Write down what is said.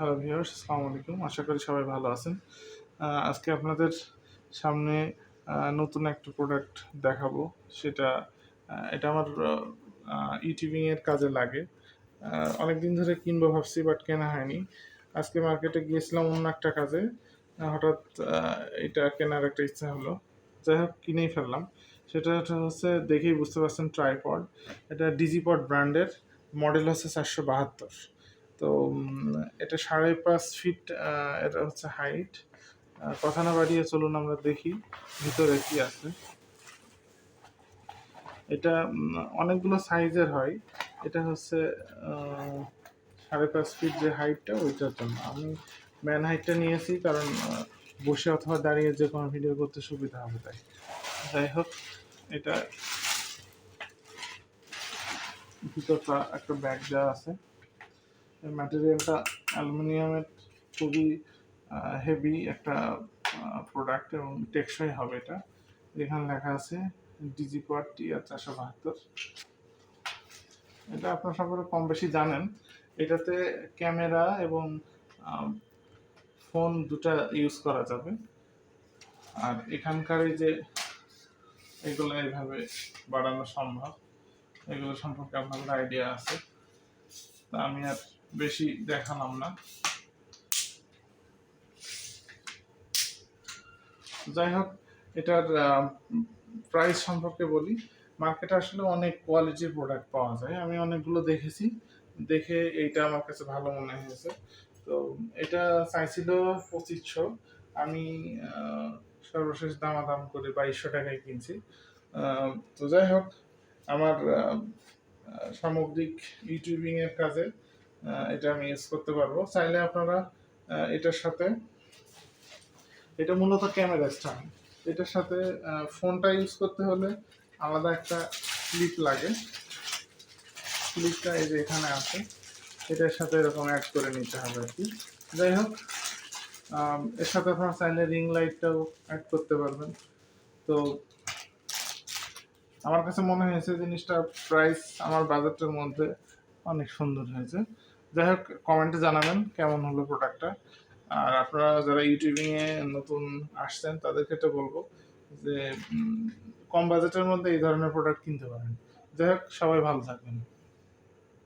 Hello viewers আসসালামু আলাইকুম। আশা করি সবাই ভালো আছেন। আজকে আপনাদের সামনে নতুন একটা প্রোডাক্ট দেখাবো। সেটা এটা আমার ইউটিউবিং এর কাজে লাগে। আহ, অনেকদিন ধরে কিনবো ভাবছি বাট কেনা হয়নি। আজকে মার্কেটে গিয়েছিলাম অন্য একটা কাজে। হঠাৎ এটা কেনার একটা ইচ্ছা হলো। যাই হোক কিনেই ফেললাম। সেটা হচ্ছে দেখেই বুঝতে পারছেন ট্রাইপড এটা ডিজিপড ব্র্যান্ডের মডেল হচ্ছে চারশো বাহাত্তর। তো এটা সাড়ে পাঁচ ফিট এটা হচ্ছে হাইট কথা না বাড়িয়ে চলুন আমরা দেখি ভিতরে কি আছে। এটা অনেকগুলো সাইজের হয়। এটা হচ্ছে সাড়ে পাঁচ ফিট যে হাইটটা ওইটার জন্য। আমি ম্যান হাইটটা নিয়েছি কারণ বসে অথবা দাঁড়িয়ে যে কোনো ভিডিও করতে সুবিধা হবে তাই। যাই হোক, এটা ভিতরটা একটা ব্যাগ দেওয়া আছে। ম্যাটেরিয়ালটা অ্যালুমিনিয়ামের খুবই হেভি একটা প্রোডাক্ট এবং টেকসই হবে এটা। এখানে লেখা আছে ডিজি ডিজিপট টিআর চারশো বাহাত্তর। এটা আপনার সম্পর্কে কম বেশি জানেন। এটাতে ক্যামেরা এবং ফোন দুটা ইউজ করা যাবে। আর এখানকার যে এগুলো এইভাবে বাড়ানো সম্ভব। এগুলো সম্পর্কে আপনাদের আইডিয়া আছে। তা আমি আর বেশি দেখালাম না। যাই হোক এটার প্রাইস সম্পর্কে বলি। মার্কেটে আসলে অনেক কোয়ালিটির প্রোডাক্ট পাওয়া যায়। আমি অনেকগুলো দেখেছি। দেখে এইটা আমার কাছে ভালো মনে হয়েছে। তো এটা চাইছিল পঁচিশশো। আমি সর্বশেষ দামাদাম করে বাইশশো টাকায় কিনছি। তো যাই হোক আমার সামগ্রিক ইউটিউবিং এর কাজে এটা আমি ইউজ করতে পারব। চাইলে আপনারা এটার সাথে, এটা মূলত ক্যামেরা স্ট্যান্ড এটার সাথে ফোনটা ইউজ করতে হলে আলাদা একটা ক্লিপ লাগে। ক্লিপটা এই যে এখানে আছে। এটার সাথে এরকম অ্যাড করে নিতে হবে আর কি। যাই হোক এর সাথে আপনারা চাইলে রিং লাইটটাও অ্যাড করতে পারবেন। তো, আমার কাছে মনে হয়েছে জিনিসটা প্রাইস আমার বাজেটের মধ্যে অনেক সুন্দর হয়েছে। যাই হোক কমেন্টে জানাবেন কেমন হলো প্রোডাক্টটা আর আপনারা যারা ইউটিউবে নতুন আসছেন, তাদের ক্ষেত্রে বলব যে কম বাজেটের মধ্যে এই ধরনের প্রোডাক্ট কিনতে পারেন। যাই হোক সবাই ভালো থাকবেন।